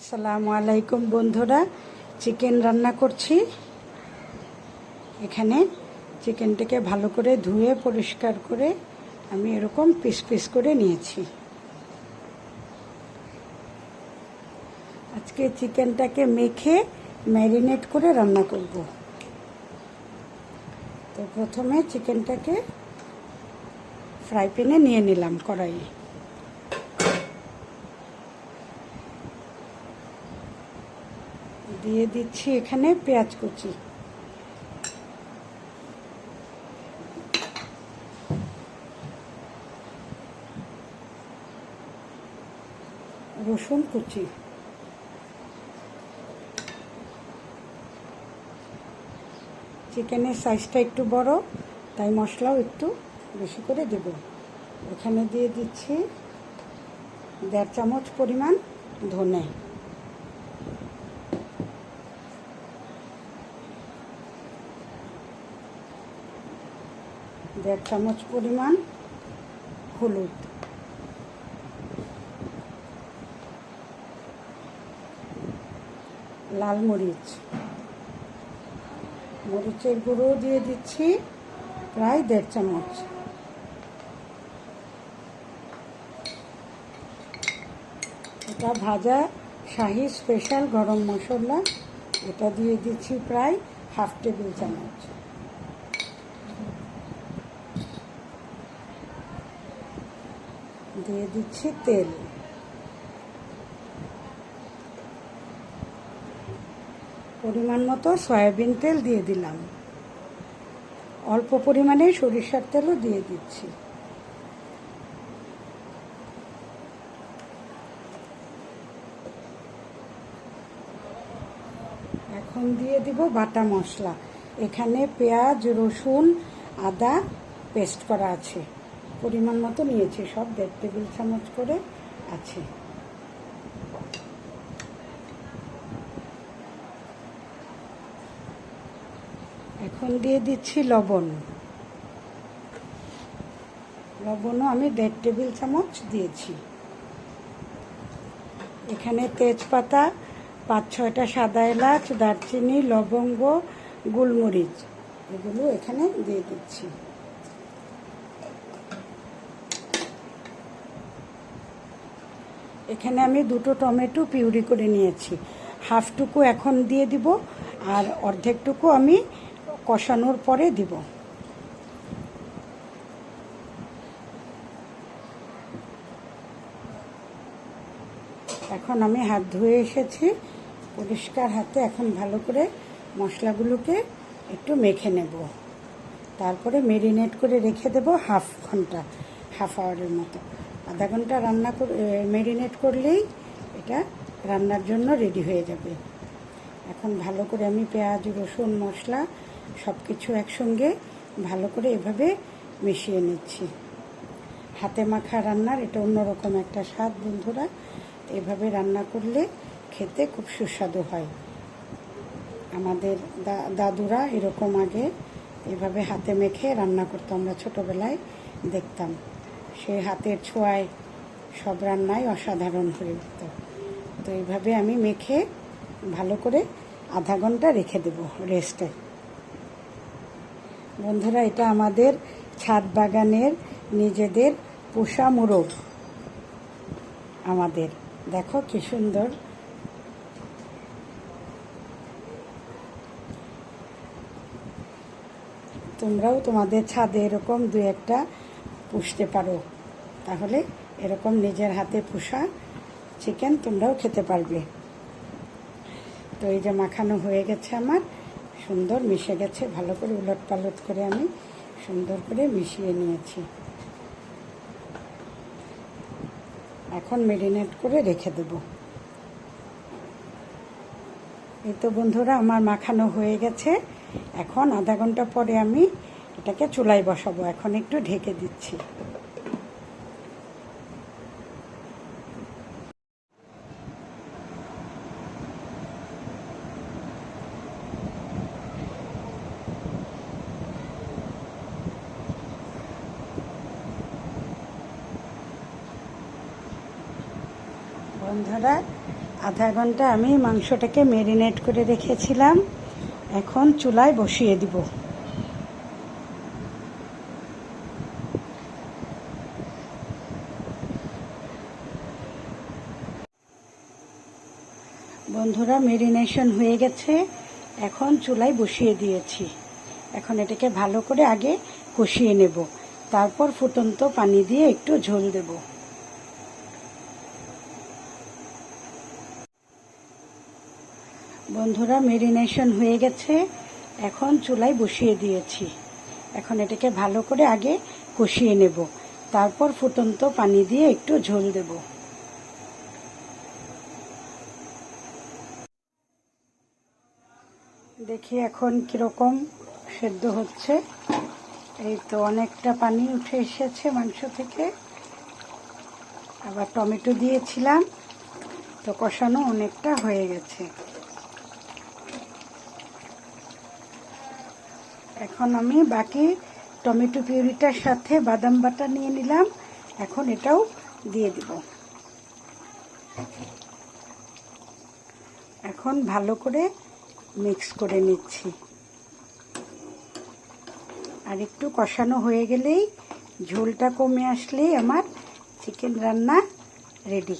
আসসালামু আলাইকুম বন্ধুরা চিকেন রান্না করছি। এখানে চিকেনটাকে ভালো করে ধুয়ে, পরিষ্কার করে আমি এরকম পিস পিস করে নিয়েছি। আজকে চিকেনটাকে মেখে ম্যারিনেট করে রান্না করব। তো প্রথমে চিকেনটাকে ফ্রাই প্যানে নিয়ে নিলাম কড়াইয়ে। দিয়ে দিচ্ছি এখানে পেঁয়াজ কুচি। রসুন কুচি। চিকেনের সাইজটা একটু বড়, তাই মশলাও একটু বেশি করে দেব। এখানে দিয়ে দিচ্ছি দেড় চামচ পরিমাণ ধনে। দেড় চামচ পরিমাণ হলুদ। লাল মরিচ। মরিচের গুঁড়ো দিয়ে দিচ্ছি প্রায় দেড় চামচ। এটা ভাজা শাহি স্পেশাল গরম মশলা। এটা দিয়ে দিচ্ছি প্রায় হাফ টেবিল চামচ। দিয়ে দিচ্ছি তেল। পরিমাণ মতো সয়াবিন তেল দিয়ে দিলাম। অল্প পরিমাণে সরিষার তেলও দিয়ে দিচ্ছি। এখন দিয়ে দিব বাটা মশলা। এখানে পেঁয়াজ, রসুন, আদা পেস্ট করা আছে। পরিমাণ মতো নিয়েছি, সব দেড় টেবিল চামচ করে আছে। এখন দিয়ে দিচ্ছি লবণ। লবণও আমি দেড় টেবিল চামচ দিয়েছি। এখানে তেজপাতা, পাঁচ ছয়টা সাদা এলাচ, দারচিনি, লবঙ্গ, গোলমরিচ, এগুলো এখানে দিয়ে দিচ্ছি। এখানে আমি দুটো টমেটো পিউরি করে নিয়েছি। হাফটুকু এখন দিয়ে দিব আর অর্ধেকটুকু আমি কষানোর পরে দিব। এখন আমি হাত ধুয়ে এসেছি। পরিষ্কার হাতে এখন ভালো করে মশলাগুলোকে একটু মেখে নেব। তারপরে মেরিনেট করে রেখে দেব হাফ ঘণ্টা, হাফ আওয়ারের মতো। আধা ঘণ্টা রান্না করে মেরিনেট করলেই এটা রান্নার জন্য রেডি হয়ে যাবে। এখন ভালো করে আমি পেঁয়াজ, রসুন, মশলা সব কিছু একসঙ্গে ভালো করে এভাবে মিশিয়ে নিচ্ছি। হাতে মাখা রান্নার এটা অন্যরকম একটা স্বাদ বন্ধুরা। এভাবে রান্না করলে খেতে খুব সুস্বাদু হয়। আমাদের দাদুরা এরকম আগে এভাবে হাতে মেখে রান্না করতো, আমরা ছোটোবেলায় দেখতাম। সেই হাতের ছোঁয়ায় সব রান্নাই অসাধারণ হয়ে উঠত। তো এইভাবে আমি মেখে ভালো করে আধা ঘণ্টা রেখে দেব রেস্টে বন্ধুরা, এটা আমাদের ছাদ বাগানের নিজেদের পোষা মোরগ। আমাদের। দেখো কি সুন্দর। তোমরাও তোমাদের ছাদে এরকম দু একটা পুষতে পারো। তাহলে এরকম নিজের হাতে পোষা চিকেন তোমরাও খেতে পারবে। তো এই যে মাখানো হয়ে গেছে আমার, সুন্দর মিশে গেছে, ভালো করে উলট পালট করে আমি সুন্দর করে মিশিয়ে নিয়েছি। এখন মেরিনেট করে রেখে দেব। এই তো বন্ধুরা, আমার মাখানো হয়ে গেছে। এখন আধা ঘণ্টা পরে আমি এটাকে চুলায় বসাবো। এখন একটু ঢেকে দিচ্ছি। বন্ধুরা আধা ঘণ্টা আমি মাংসটাকে মেরিনেট করে রেখেছিলাম। এখন চুলায় বসিয়ে দিব। বন্ধুরা মেরিনেশন হয়ে গেছে। এখন চুলায় বসিয়ে দিয়েছি। এখন এটাকে ভালো করে আগে কষিয়ে নেব। তারপর ফুটন্ত পানি দিয়ে একটু ঝোল দেব। বন্ধুরা মেরিনেশন হয়ে গেছে। এখন চুলায় বসিয়ে দিয়েছি। এখন এটাকে ভালো করে আগে কষিয়ে নেব। তারপর ফুটন্ত পানি দিয়ে একটু ঝোল দেবো। দেখি এখন কীরকম সেদ্ধ হচ্ছে। এই তো অনেকটা পানি উঠে এসেছে মাংস থেকে। আবার টমেটো দিয়েছিলাম। তো কষানো অনেকটা হয়ে গেছে। এখন আমি বাকি টমেটো পিউরিটার সাথে বাদাম বাটা নিয়ে নিলাম। এখন এটাও দিয়ে দিব। এখন ভালো করে মিক্স করে নিচ্ছি। আর একটু কষানো হয়ে গেলেই ঝোলটা কমে আসলেই আমার চিকেন রান্না রেডি।